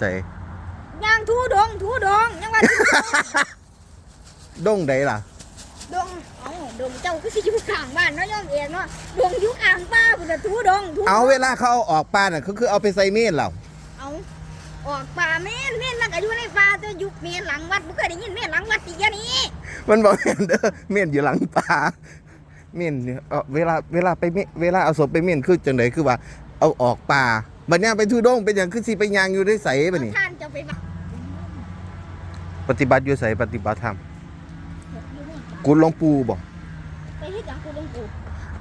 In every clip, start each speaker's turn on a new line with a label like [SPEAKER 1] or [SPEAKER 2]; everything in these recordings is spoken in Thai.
[SPEAKER 1] ใส่
[SPEAKER 2] ย่างทูดงทูดงยังว่าทูดง
[SPEAKER 1] ดงใดล่ะ
[SPEAKER 2] ดงเอ้าดงเจ้าก็สิอยู่ข้างบ้านเนาะย่อมเองเนาะดงอยู่ข้างป้าพุ่นน่ะทูดงทูดง
[SPEAKER 1] เอาเวลาเขาเอาออกปลาน่ะคือคือเอาไปใส่เมนเรา
[SPEAKER 2] เอาออกป่าเม่นเม่นมันก็อยู่ในป่าแต่อยู่เม่นหลังวัดบ่เคยได้ยินเม่นหลังวัดติยะนี้
[SPEAKER 1] มันบอกแม่นเด้อเมนอยู่หลังปลาเมนเนี่ยเอาเวลาเวลาไปเมนเวลาเอาศพไปเมนคือจังไดคือว่า เอาออกปลา บัดเนี้ยไปทุดงเป็นอย่างคือสิไปยางอยู่ได้ใสบัดนี้
[SPEAKER 2] เอาท่านจะไปบัก
[SPEAKER 1] ปฏิบัติอยู่ใสปฏิบัติธรรม
[SPEAKER 2] อยู่ในป่า
[SPEAKER 1] กุลหลวงปู่บ่
[SPEAKER 2] ไปเฮ็ดหยังกูหลวงปู่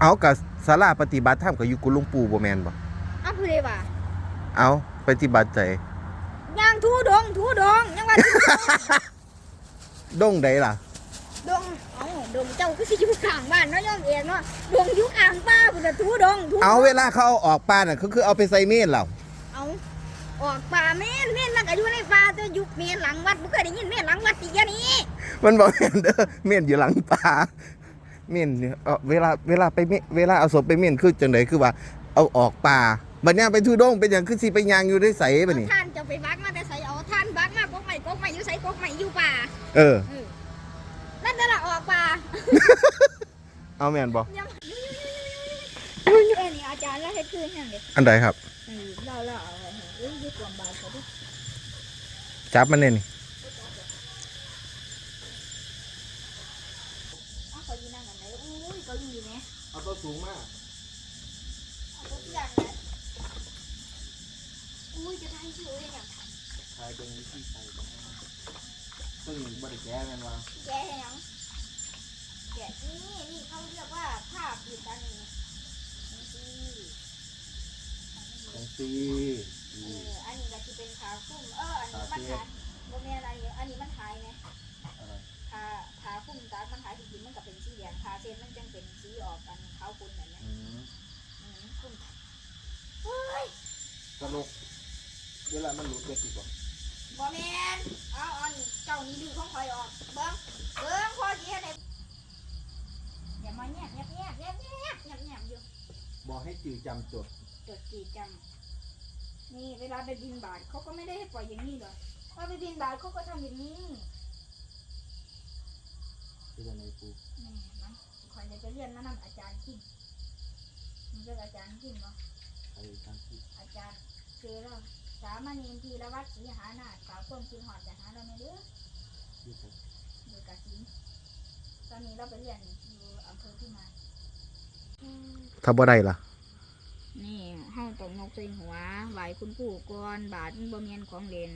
[SPEAKER 1] เอากับศาลาปฏิบัติธรรมก็อยู่กุลหลวงปู่บ่แม่นบ่
[SPEAKER 2] อ้าวผู้ใดว่า
[SPEAKER 1] เอาปฏิบัติใจ
[SPEAKER 2] ย่างทูดงทูดงยังว่าทูดง
[SPEAKER 1] ดงใดล่ะ
[SPEAKER 2] ดงเอ้า ดงเจ้าก็สิอยู่ข้างบ้านเนาะย่อมเองเนาะดงอยู่ข้างป้าพุ่นน่ะทูดงทูดง
[SPEAKER 1] เอาเวลาเขาเอาออกปลาน่ะคือคือเอาไปใส่เมนเรา
[SPEAKER 2] เอาออกป่าเม่นเม่นมันก็อยู่ในป่าแต่อยู่เม่นหลังวัดบ่เคยได้ยินเม่นหลังวัดติยะนี้
[SPEAKER 1] มันบอกแม่นเด้อเมนอยู่หลังปลาเมนเนี่ยเอาเวลาเวลาไปเมนเวลาเอาศพไปเมนคือจังไดคือว่า เอาออกปลาบัดเนี้ยไปทุดงเป็นอย่างคือสิไปยางอยู่ได้ใสบัดนี้
[SPEAKER 2] เอาท่านจะไปบักมาแต่ใส่เอาท่านบักมากกใหม่กกใหม่อยู่ใส่กกใหม่อยู่ป่า
[SPEAKER 1] เออ
[SPEAKER 2] เออนั่นจะละออกป่า
[SPEAKER 1] เอาแม่นบ่
[SPEAKER 2] ยังเออนี่อาจารย์เราเฮ็ดคือหยังเด็ก
[SPEAKER 1] อันใดครับ
[SPEAKER 2] เออเราเราเอาไว้ให้เอ้ยอยู่กวางบาเขาดิ
[SPEAKER 1] จับมันเนี่ยนี่
[SPEAKER 2] เอาเขาอยู่นั่งกันไหนอุ้ยเขาอยู่นี่
[SPEAKER 1] เอาตัวสูงมาก
[SPEAKER 2] เอาเขาที่นั่งไหนอุ้ยจะทำชื่อเองอะ
[SPEAKER 1] ใครเป็นวิธีใส่ซึ่งบ่ได้แก้แม่นว่า
[SPEAKER 2] แกะให้หยังแกะนี่นี่เขาเรียกว่าผ้าปิดอันนี้นี่สิ
[SPEAKER 1] จัง ซี
[SPEAKER 2] เอออันนี้ก็จะเป็นขาคุ้มเอออันนี้มันหายโมเมนอันนี้อันนี้มันหายไงขาขาคุ้มตามันหายจริงๆมันก็เป็นสีแดงขาเส้นมันจังเป็นสีออกกันขาวคุณแบบนี้
[SPEAKER 1] อืม
[SPEAKER 2] อืมคุ้มเฮ้ย
[SPEAKER 1] ตลกเวลามันหลุดจะติดบ่
[SPEAKER 2] บอแมนเอาเอานี่เจ้านี่ดื้อของคอยออกเบิ้งเบิ้งพอดีให้ได้อย่ามาแยบแยบแยบแยบแยบแยบแยบอยู่
[SPEAKER 1] บอกให้จือจำจด
[SPEAKER 2] จดจีจำนี่เวลาไปบินบาทเขาก็ไม่ได้ให้ปล่อยอย่างนี้หรอกพอไปบินบาทเขาก็ทำอย่างนี้
[SPEAKER 1] คืออะไรปู
[SPEAKER 2] นี่นะคอยจะเรียนมานำอาจารย์กินมันเรียกอาจารย์กินเนาะ
[SPEAKER 1] อะไรจังซี
[SPEAKER 2] อาจารย์คือเราสามเณรทีละวัดศรีหานาถสาวต้นคินหอดจะหาเราไม่เด้อ
[SPEAKER 1] ที่ผม
[SPEAKER 2] อยู่กะสินตอนนี้เราไปเรียนอยู่อำเภอพิมาย
[SPEAKER 1] ถ้าบ่ได้ล่ะ
[SPEAKER 2] นี่เฮา ต้องนกใส่หัวไหวคุณปู่ก่อนบาทมันบ่แม่นของเล่น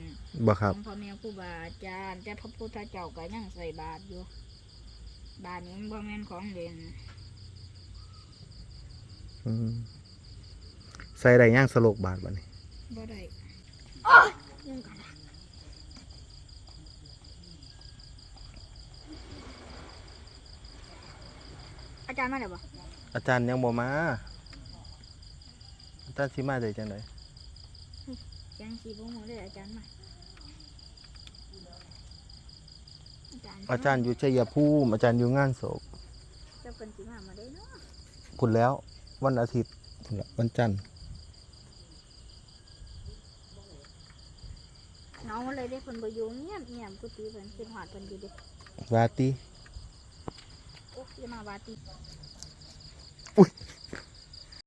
[SPEAKER 1] บ่
[SPEAKER 2] ข
[SPEAKER 1] ครับ
[SPEAKER 2] องพ่อแม่ครูบาอาจารย์แต่พระพุทธเจ้าก็ยังใส่บาทอยู่ บาทนี้มันบ่แม่นของเล่น
[SPEAKER 1] อืมใส่ได้ย่างสโลกบาทบัดนี้
[SPEAKER 2] บ่ได้ยังกันนะอาจารย์มาแล้วบ่
[SPEAKER 1] อาจารย์ยังบ่มา อาจารย์สิมาได้จังได
[SPEAKER 2] ยังสีบ่ฮู้เลยอาจารย์มาอาจารย์
[SPEAKER 1] อาจารย์อยู่ชัยภูมิอาจารย์อยู่งานศพ
[SPEAKER 2] เจ้าเพิ่นสิมามาได้เนาะ
[SPEAKER 1] คุณแล้ววันอาทิตย์พุ่นล่ะวันจันทร์
[SPEAKER 2] น้องเลยได้เพิ่นบ่อยู่เงียบเงียบกุฏิเพิ่นคิดฮอดเพิ่นอยู่เด้
[SPEAKER 1] วาติ
[SPEAKER 2] โอ้ยอย่ามาวาติ
[SPEAKER 1] อุ้ย